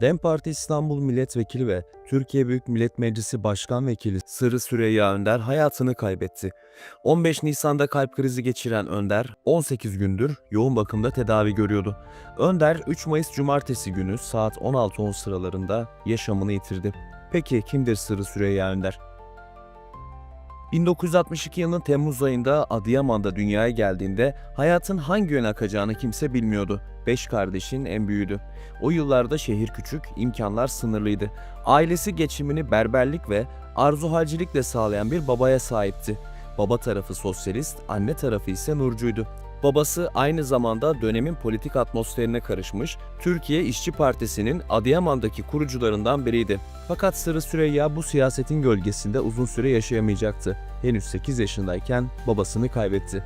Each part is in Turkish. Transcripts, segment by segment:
DEM Parti İstanbul Milletvekili ve Türkiye Büyük Millet Meclisi Başkan Vekili Sırrı Süreyya Önder hayatını kaybetti. 15 Nisan'da kalp krizi geçiren Önder 18 gündür yoğun bakımda tedavi görüyordu. Önder 3 Mayıs Cumartesi günü saat 16.10 sıralarında yaşamını yitirdi. Peki kimdir Sırrı Süreyya Önder? 1962 yılının Temmuz ayında Adıyaman'da dünyaya geldiğinde hayatın hangi yöne akacağını kimse bilmiyordu. Beş kardeşin en büyüğüydü. O yıllarda şehir küçük, imkanlar sınırlıydı. Ailesi geçimini berberlik ve arzuhalcilikle sağlayan bir babaya sahipti. Baba tarafı sosyalist, anne tarafı ise nurcuydu. Babası aynı zamanda dönemin politik atmosferine karışmış, Türkiye İşçi Partisi'nin Adıyaman'daki kurucularından biriydi. Fakat Sırrı Süreyya bu siyasetin gölgesinde uzun süre yaşayamayacaktı. Henüz 8 yaşındayken babasını kaybetti.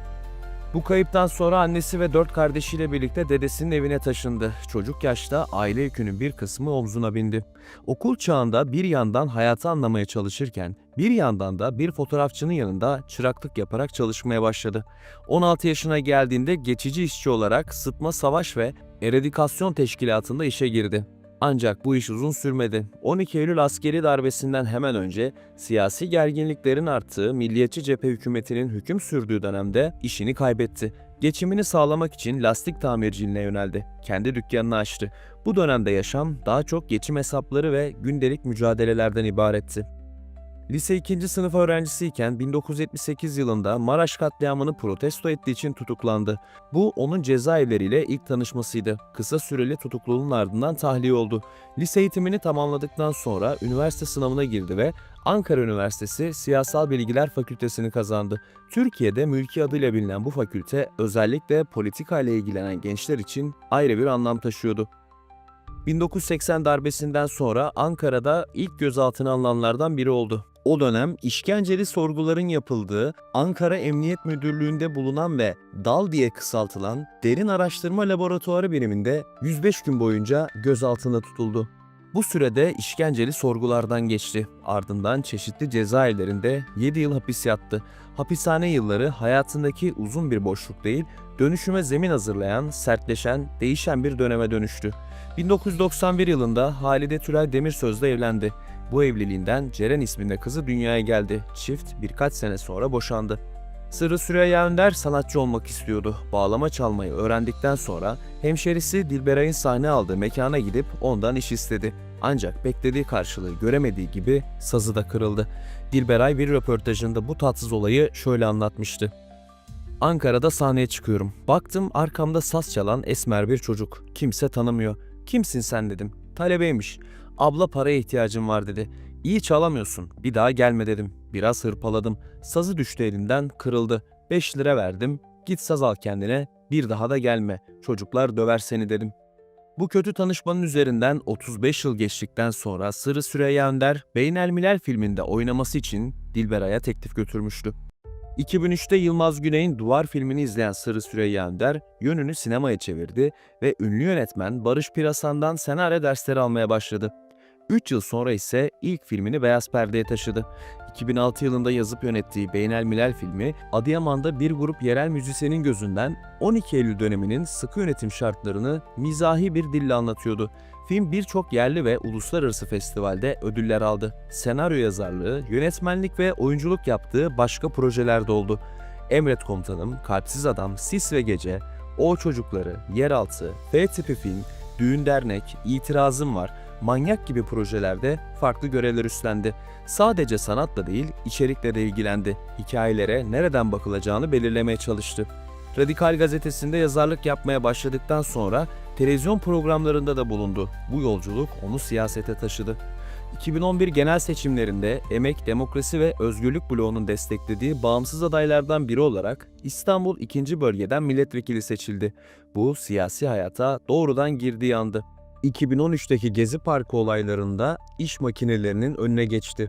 Bu kayıptan sonra annesi ve dört kardeşiyle birlikte dedesinin evine taşındı. Çocuk yaşta aile yükünün bir kısmı omzuna bindi. Okul çağında bir yandan hayatı anlamaya çalışırken bir yandan da bir fotoğrafçının yanında çıraklık yaparak çalışmaya başladı. 16 yaşına geldiğinde geçici işçi olarak Sıtma Savaş ve Eradikasyon Teşkilatı'nda işe girdi. Ancak bu iş uzun sürmedi. 12 Eylül askeri darbesinden hemen önce siyasi gerginliklerin arttığı Milliyetçi Cephe hükümetinin hüküm sürdüğü dönemde işini kaybetti. Geçimini sağlamak için lastik tamirciliğine yöneldi. Kendi dükkanını açtı. Bu dönemde yaşam daha çok geçim hesapları ve gündelik mücadelelerden ibaretti. Lise 2. sınıf öğrencisiyken 1978 yılında Maraş katliamını protesto ettiği için tutuklandı. Bu onun cezaevleriyle ilk tanışmasıydı. Kısa süreli tutukluluğun ardından tahliye oldu. Lise eğitimini tamamladıktan sonra üniversite sınavına girdi ve Ankara Üniversitesi Siyasal Bilgiler Fakültesini kazandı. Türkiye'de mülki adıyla bilinen bu fakülte özellikle politika ile ilgilenen gençler için ayrı bir anlam taşıyordu. 1980 darbesinden sonra Ankara'da ilk gözaltına alınanlardan biri oldu. O dönem işkenceli sorguların yapıldığı Ankara Emniyet Müdürlüğü'nde bulunan ve DAL diye kısaltılan Derin Araştırma Laboratuvarı biriminde 105 gün boyunca gözaltında tutuldu. Bu sürede işkenceli sorgulardan geçti. Ardından çeşitli cezaevlerinde 7 yıl hapis yattı. Hapishane yılları hayatındaki uzun bir boşluk değil, dönüşüme zemin hazırlayan, sertleşen, değişen bir döneme dönüştü. 1991 yılında Halide Tülay Demirsöz'le evlendi. Bu evliliğinden Ceren isminde kızı dünyaya geldi. Çift birkaç sene sonra boşandı. Sırrı Süreyya Önder sanatçı olmak istiyordu. Bağlama çalmayı öğrendikten sonra hemşerisi Dilberay'ın sahne aldığı mekana gidip ondan iş istedi. Ancak beklediği karşılığı göremediği gibi sazı da kırıldı. Dilberay bir röportajında bu tatsız olayı şöyle anlatmıştı. Ankara'da sahneye çıkıyorum. Baktım arkamda saz çalan esmer bir çocuk. Kimse tanımıyor. Kimsin sen dedim. Talebeymiş. Abla paraya ihtiyacım var dedi. İyi çalamıyorsun. Bir daha gelme dedim. Biraz hırpaladım. Sazı düştü elinden kırıldı. 5 lira verdim. Git saz al kendine. Bir daha da gelme. Çocuklar döver seni dedim. Bu kötü tanışmanın üzerinden 35 yıl geçtikten sonra Sırrı Süreyya Önder, Beynel Milal filminde oynaması için Dilberay'a teklif götürmüştü. 2003'te Yılmaz Güney'in Duvar filmini izleyen Sırrı Süreyya Önder yönünü sinemaya çevirdi ve ünlü yönetmen Barış Pirasan'dan senaryo dersleri almaya başladı. 3 yıl sonra ise ilk filmini beyaz perdeye taşıdı. 2006 yılında yazıp yönettiği Beynel Milal filmi, Adıyaman'da bir grup yerel müzisyenin gözünden 12 Eylül döneminin sıkı yönetim şartlarını mizahi bir dille anlatıyordu. Film birçok yerli ve uluslararası festivalde ödüller aldı. Senaryo yazarlığı, yönetmenlik ve oyunculuk yaptığı başka projelerde oldu. Emret Komutanım, Kalpsiz Adam, Sis ve Gece, O Çocukları, Yeraltı, F tipi film, Düğün Dernek, İtirazım Var, Manyak gibi projelerde farklı görevler üstlendi. Sadece sanatla değil, içerikle de ilgilendi. Hikayelere nereden bakılacağını belirlemeye çalıştı. Radikal gazetesinde yazarlık yapmaya başladıktan sonra televizyon programlarında da bulundu. Bu yolculuk onu siyasete taşıdı. 2011 genel seçimlerinde Emek, Demokrasi ve Özgürlük bloğunun desteklediği bağımsız adaylardan biri olarak İstanbul 2. bölgeden milletvekili seçildi. Bu siyasi hayata doğrudan girdiği andı. 2013'teki Gezi Parkı olaylarında iş makinelerinin önüne geçti.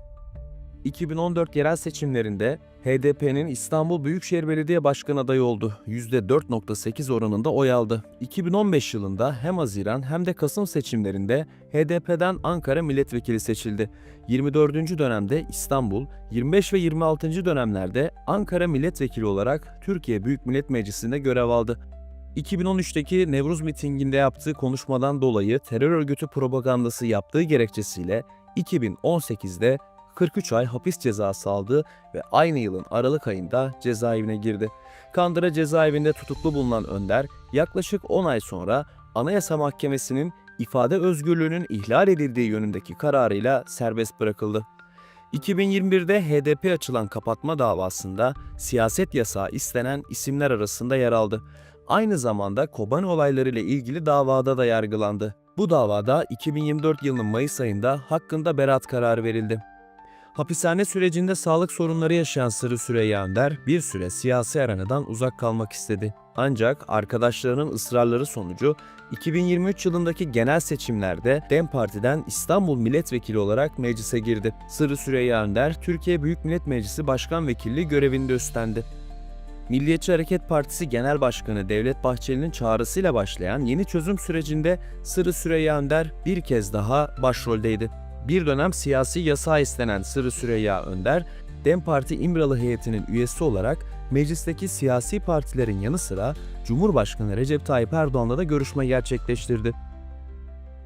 2014 yerel seçimlerinde HDP'nin İstanbul Büyükşehir Belediye Başkanı adayı oldu. %4.8 oranında oy aldı. 2015 yılında hem Haziran hem de Kasım seçimlerinde HDP'den Ankara milletvekili seçildi. 24. dönemde İstanbul, 25 ve 26. dönemlerde Ankara milletvekili olarak Türkiye Büyük Millet Meclisi'nde görev aldı. 2013'teki Nevruz mitinginde yaptığı konuşmadan dolayı terör örgütü propagandası yaptığı gerekçesiyle 2018'de 43 ay hapis cezası aldı ve aynı yılın Aralık ayında cezaevine girdi. Kandıra cezaevinde tutuklu bulunan Önder yaklaşık 10 ay sonra Anayasa Mahkemesi'nin ifade özgürlüğünün ihlal edildiği yönündeki kararıyla serbest bırakıldı. 2021'de HDP açılan kapatma davasında siyaset yasağı istenen isimler arasında yer aldı. Aynı zamanda Kobani olaylarıyla ilgili davada da yargılandı. Bu davada 2024 yılının Mayıs ayında hakkında beraat kararı verildi. Hapishane sürecinde sağlık sorunları yaşayan Sırrı Süreyya Önder bir süre siyasi arenadan uzak kalmak istedi. Ancak arkadaşlarının ısrarları sonucu 2023 yılındaki genel seçimlerde DEM Parti'den İstanbul Milletvekili olarak meclise girdi. Sırrı Süreyya Önder, Türkiye Büyük Millet Meclisi Başkan Vekilliği görevinde üstlendi. Milliyetçi Hareket Partisi Genel Başkanı Devlet Bahçeli'nin çağrısıyla başlayan yeni çözüm sürecinde Sırrı Süreyya Önder bir kez daha başroldeydi. Bir dönem siyasi yasağı istenen Sırrı Süreyya Önder, DEM Parti İmralı heyetinin üyesi olarak meclisteki siyasi partilerin yanı sıra Cumhurbaşkanı Recep Tayyip Erdoğan'la da görüşme gerçekleştirdi.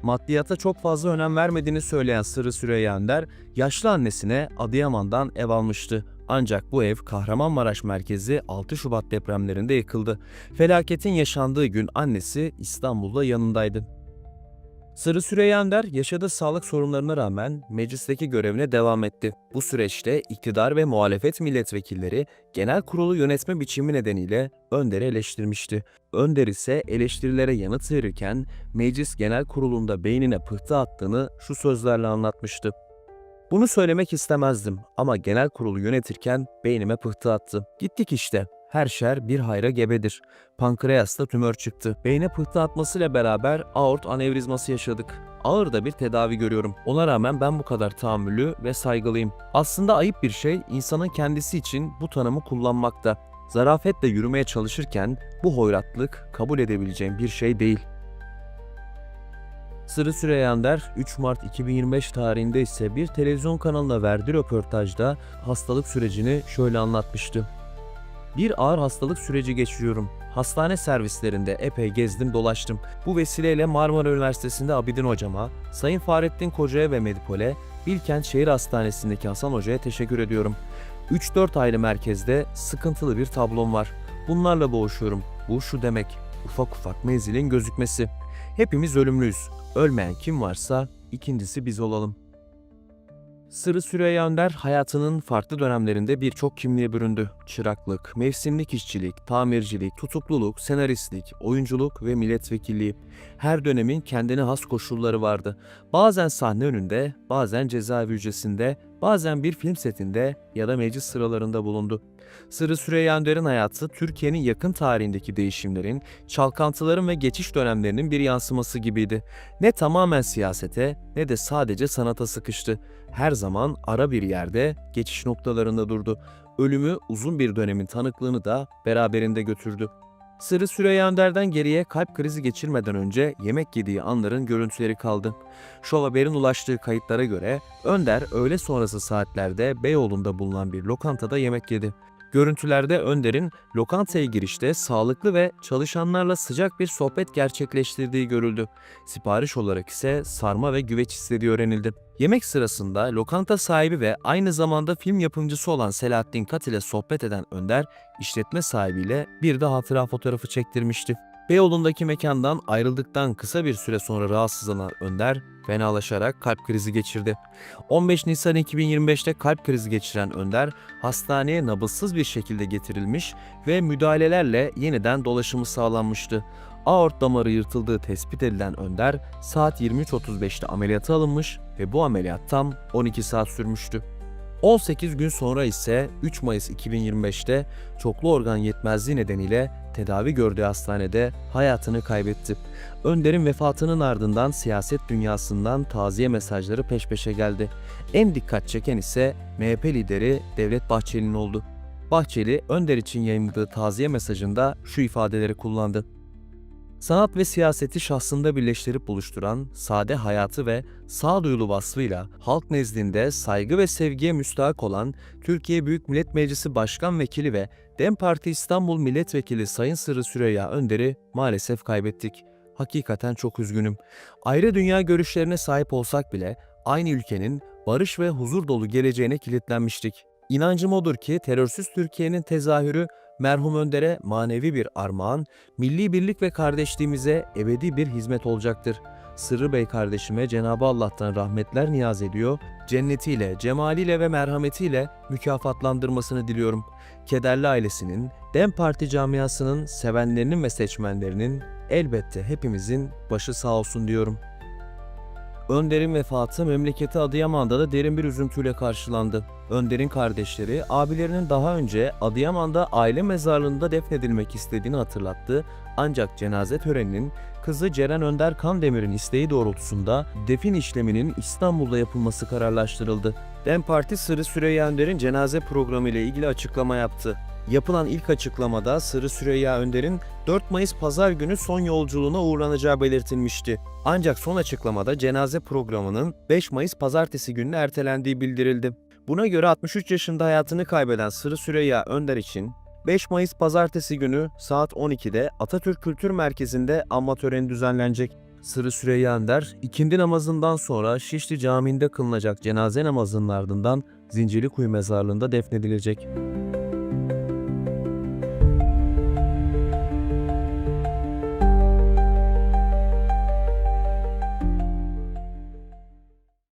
Maddiyata çok fazla önem vermediğini söyleyen Sırrı Süreyya Önder, yaşlı annesine Adıyaman'dan ev almıştı. Ancak bu ev Kahramanmaraş merkezi 6 Şubat depremlerinde yıkıldı. Felaketin yaşandığı gün annesi İstanbul'da yanındaydı. Sırrı Süreyya Önder yaşadığı sağlık sorunlarına rağmen meclisteki görevine devam etti. Bu süreçte iktidar ve muhalefet milletvekilleri genel kurulu yönetme biçimi nedeniyle Önder'i eleştirmişti. Önder ise eleştirilere yanıt verirken meclis genel kurulunda beynine pıhtı attığını şu sözlerle anlatmıştı. Bunu söylemek istemezdim ama genel kurulu yönetirken beynime pıhtı attı. Gittik işte. Her şer bir hayra gebedir. Pankreasta tümör çıktı. Beyne pıhtı atmasıyla beraber aort anevrizması yaşadık. Ağır da bir tedavi görüyorum. Ona rağmen ben bu kadar tahammülü ve saygılıyım. Aslında ayıp bir şey insanın kendisi için bu tanımı kullanmakta. Zarafetle yürümeye çalışırken bu hoyratlık kabul edebileceğim bir şey değil. Sırrı Süreyya Önder 3 Mart 2025 tarihinde ise bir televizyon kanalına verdiği röportajda hastalık sürecini şöyle anlatmıştı. Bir ağır hastalık süreci geçiriyorum. Hastane servislerinde epey gezdim dolaştım. Bu vesileyle Marmara Üniversitesi'nde Abidin hocama, Sayın Fahrettin Koca'ya ve Medipol'e, Bilkent Şehir Hastanesi'ndeki Hasan Hoca'ya teşekkür ediyorum. 3-4 ayrı merkezde sıkıntılı bir tablom var. Bunlarla boğuşuyorum. Bu şu demek, ufak ufak menzilin gözükmesi. Hepimiz ölümlüyüz. Ölmeyen kim varsa ikincisi biz olalım. Sırrı Süreyya Önder hayatının farklı dönemlerinde birçok kimliğe büründü. Çıraklık, mevsimlik işçilik, tamircilik, tutukluluk, senaristlik, oyunculuk ve milletvekilliği. Her dönemin kendine has koşulları vardı. Bazen sahne önünde, bazen cezaevi hücresinde, bazen bir film setinde ya da meclis sıralarında bulundu. Sırrı Süreyya Önder'in hayatı Türkiye'nin yakın tarihindeki değişimlerin, çalkantıların ve geçiş dönemlerinin bir yansıması gibiydi. Ne tamamen siyasete ne de sadece sanata sıkıştı. Her zaman ara bir yerde geçiş noktalarında durdu. Ölümü uzun bir dönemin tanıklığını da beraberinde götürdü. Sırrı Süreyya Önder'den geriye kalp krizi geçirmeden önce yemek yediği anların görüntüleri kaldı. Şov Haber'in ulaştığı kayıtlara göre Önder öğle sonrası saatlerde Beyoğlu'nda bulunan bir lokantada yemek yedi. Görüntülerde Önder'in lokantaya girişte sağlıklı ve çalışanlarla sıcak bir sohbet gerçekleştirdiği görüldü. Sipariş olarak ise sarma ve güveç istediği öğrenildi. Yemek sırasında lokanta sahibi ve aynı zamanda film yapımcısı olan Selahattin Kat ile sohbet eden Önder, işletme sahibiyle bir de hatıra fotoğrafı çektirmişti. Beyoğlu'ndaki mekandan ayrıldıktan kısa bir süre sonra rahatsızlanan Önder, fenalaşarak kalp krizi geçirdi. 15 Nisan 2025'te kalp krizi geçiren Önder, hastaneye nabızsız bir şekilde getirilmiş ve müdahalelerle yeniden dolaşımı sağlanmıştı. Aort damarı yırtıldığı tespit edilen Önder, saat 23.35'te ameliyata alınmış ve bu ameliyat tam 12 saat sürmüştü. 18 gün sonra ise 3 Mayıs 2025'te çoklu organ yetmezliği nedeniyle tedavi gördüğü hastanede hayatını kaybetti. Önder'in vefatının ardından siyaset dünyasından taziye mesajları peş peşe geldi. En dikkat çeken ise MHP lideri Devlet Bahçeli'nin oldu. Bahçeli, Önder için yayınladığı taziye mesajında şu ifadeleri kullandı. Sanat ve siyaseti şahsında birleştirip buluşturan sade hayatı ve sağduyulu vasfıyla halk nezdinde saygı ve sevgiye müstahak olan Türkiye Büyük Millet Meclisi Başkan Vekili ve DEM Parti İstanbul Milletvekili Sayın Sırrı Süreyya Önder'i maalesef kaybettik. Hakikaten çok üzgünüm. Ayrı dünya görüşlerine sahip olsak bile aynı ülkenin barış ve huzur dolu geleceğine kilitlenmiştik. İnancım odur ki terörsüz Türkiye'nin tezahürü merhum Önder'e manevi bir armağan, milli birlik ve kardeşliğimize ebedi bir hizmet olacaktır. Sırrı Bey kardeşime Cenab-ı Allah'tan rahmetler niyaz ediyor, cennetiyle, cemaliyle ve merhametiyle mükafatlandırmasını diliyorum. Kederli ailesinin, DEM Parti camiasının, sevenlerinin ve seçmenlerinin elbette hepimizin başı sağ olsun diyorum. Önder'in vefatı memleketi Adıyaman'da da derin bir üzüntüyle karşılandı. Önder'in kardeşleri abilerinin daha önce Adıyaman'da aile mezarlığında defnedilmek istediğini hatırlattı ancak cenaze töreninin kızı Ceren Önder Kandemir'in isteği doğrultusunda defin işleminin İstanbul'da yapılması kararlaştırıldı. DEM Parti Sırrı Süreyya Önder'in cenaze programı ile ilgili açıklama yaptı. Yapılan ilk açıklamada Sırrı Süreyya Önder'in 4 Mayıs pazar günü son yolculuğuna uğranacağı belirtilmişti. Ancak son açıklamada cenaze programının 5 Mayıs pazartesi gününe ertelendiği bildirildi. Buna göre 63 yaşında hayatını kaybeden Sırrı Süreyya Önder için 5 Mayıs pazartesi günü saat 12'de Atatürk Kültür Merkezi'nde anma töreni düzenlenecek. Sırrı Süreyya Önder, ikindi namazından sonra Şişli Camii'nde kılınacak cenaze namazının ardından Zincirlikuyu mezarlığında defnedilecek.